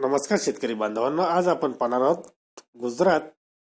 नमस्कार शेतकरी बांधवांनो आज आपण पाहणार आहोत गुजरात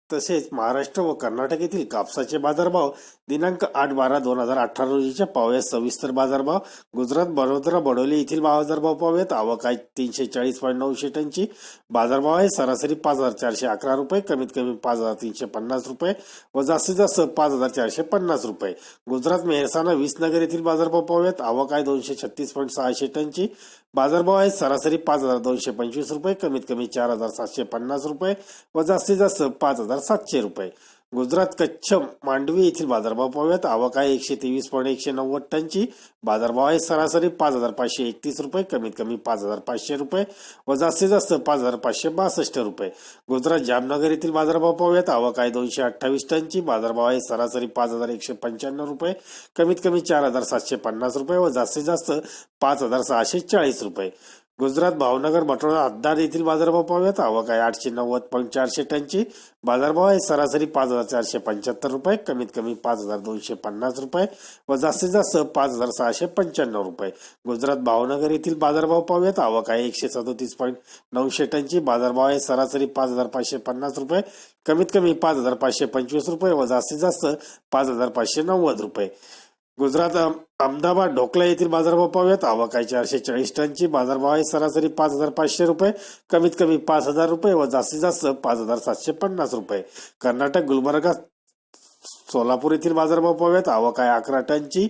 तसेच महाराष्ट्र व कर्नाटक येथील कापसाचे बाजारभाव दिनांक आठ बारा दोन हजार अठरा रोजीच्या पावयात सविस्तर बाजारभाव गुजरात बडोदरा बडोली येथील बाजारभाव पाहूयात. आवक आहे तीनशे चाळीस पॉईंट नऊशे टनची. बाजारभाव आहे सरासरी पाच हजार चारशे अकरा रुपये कमीत कमी पाच हजार तीनशे पन्नास रुपये व जास्तीत जास्त पाच हजार चारशे पन्नास रुपये. गुजरात मेहसाणा विसनगर येथील बाजारभाव पाहूयात. आवक आहे दोनशे छत्तीस पॉईंट सहाशे टनची. बाजारभाव आहे सरासरी पाच हजार दोनशे पंचवीस रुपये कमीत कमी चार हजार सातशे पन्नास रुपये व जास्तीत जास्त पाच हजार सातशे रुपये. गुजरात कच्छ मांडवी येथील बाजारभाव पाहूयात. आवक आहे एकशे तेवीस पॉईंट एकशे नव्वद टनची. बाजारभाव आहे सरासरी पाच हजार पाचशे एकतीस रुपये कमीत कमी पाच हजार पाचशे रुपये व जास्तीत जास्त पाच हजार पाचशे बासष्ट रुपये. गुजरात जामनगर येथील बाजारभाव पाहूयात. आवक आहे दोनशे अठ्ठावीस टनची. बाजारभाव आहे सरासरी पाच हजार एकशे पंच्याण्णव रुपये कमीत कमी चार हजार सातशे पन्नास रुपये व जास्तीत जास्त पाच हजार सहाशे चाळीस रुपये. गुजरात भावनगर मटोळा हद्दार येथील बाजारभाव पाहूयात आवक आहे आठशे नव्वद पॉईंट चारशे टनची बाजारभाव आहे सरासरी पाच हजार चारशे पंच्याहत्तर रुपये. कमीत कमी पाच हजार दोनशे पन्नास रुपये. व जास्तीत जास्त पाच हजार सहाशे पंच्याण्णव रुपये. गुजरात भावनगर येथील बाजारभाव पाहूयात आवक आहे एकशे सदोतीस पॉईंट नऊशे टनची बाजारभाव आहे सरासरी पाच हजार पाचशे पन्नास रुपये. कमीत कमी पाच हजार पाचशे पंचवीस रुपये. व जास्तीत जास्त पाच हजार पाचशे नव्वद रुपये. गुजरात अहमदाबाद ढोकला येथील बाजारभाव पाहूयात. आवक आहे चारशे चाळीस टनची बाजारभाव आहे. सरासरी पाच हजार पाचशे रुपये. कमीत कमी पाच हजार रुपये व जास्तीत जास्त पाच हजार सातशे पन्नास रुपये. कर्नाटक गुलबर्गा सोलापूर येथील बाजारभाव पाहूयात. आवक आहे अकरा टनची.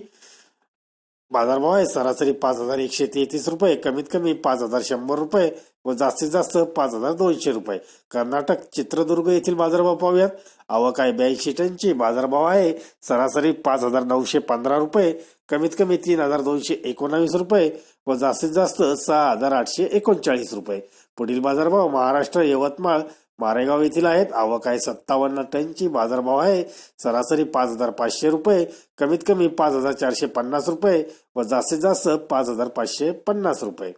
बाजारभाव आहे. सरासरी पाच हजार एकशे तेहतीस रुपये. कमीत कमी पाच हजार शंभर रुपये व जास्तीत जास्त पाच हजार दोनशे रुपये. कर्नाटक चित्रदुर्ग येथील बाजारभाव पाहूयात. आवक आहे ब्याऐंशी टनची. बाजारभाव आहे सरासरी पाच हजार नऊशे पंधरा रुपये. कमीत कमी तीन हजार दोनशे एकोणावीस रुपये व जास्तीत जास्त सहा हजार आठशे एकोणचाळीस रुपये. पुढील बाजारभाव महाराष्ट्र यवतमाळ मारेगाव येथील आहेत. आवक आहे सत्तावन्न टनची. बाजारभाव आहे सरासरी पाच हजार पाचशे रुपये. कमीत कमी पाच हजार चारशे पन्नास रुपये व जास्तीत जास्त पाच हजार पाचशे पन्नास रुपये.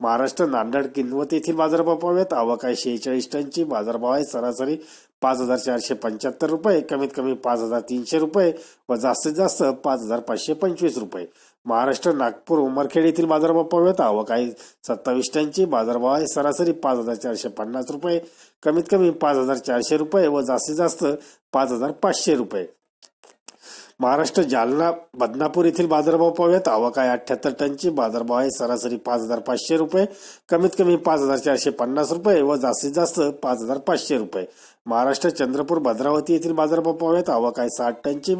महाराष्ट्र नांदेड किनवत येथील बाजारभाव पाहूयात. आवक आहे शेहेचाळीस टनची. बाजारभाव आहे सरासरी पाच हजार चारशे पंच्याहत्तर रुपये कमीत कमी पाच हजार तीनशे रुपये व जास्तीत जास्त पाच हजार पाचशे पंचवीस रुपये. महाराष्ट्र नागपूर उमरखेड येथील बाजारभाव पाहूया व काही सत्तावीस टनची. बाजारभाव आहे सरासरी पाच हजार चारशे पन्नास रुपये कमीत कमी पाच हजार चारशे रुपये व जास्तीत जास्त पाच हजार पाचशे रुपये. महाराष्ट्र जालना बदनापूर येथील बाजारभाव पाहूयात. आवक आहे अठ्याहत्तर टनची. बाजारभाव आहे सरासरी पाच हजार पाचशे रुपये. कमीत कमी पाच हजार चारशे पन्नास रुपये व जास्तीत जास्त पाच हजार पाचशे रुपये. महाराष्ट्र चंद्रपूर भद्रावती येथील बाजारभाव पाहूयात. आवक आहे साठ टनची.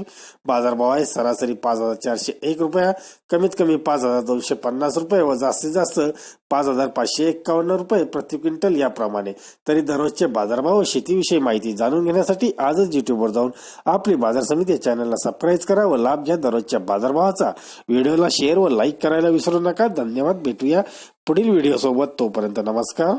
बाजारभाव आहे सरासरी पाच हजार चारशे एक रुपया. कमीत कमी पाच हजार दोनशे पन्नास रुपये व जास्तीत जास्त पाच हजार पाचशे एक्कावन्न रुपये प्रति क्विंटल याप्रमाणे. तरी दररोजचे बाजारभाव व शेतीविषयी माहिती जाणून घेण्यासाठी आजच युट्यूबवर जाऊन आपली बाजार समिती चॅनलला सबस्क्राईब करा व लाभ घ्या दररोजच्या बाजारभावाचा. व्हिडिओला शेअर व लाईक करायला विसरू नका. धन्यवाद. भेटूया पुढील व्हिडिओ सोबत तोपर्यंत नमस्कार.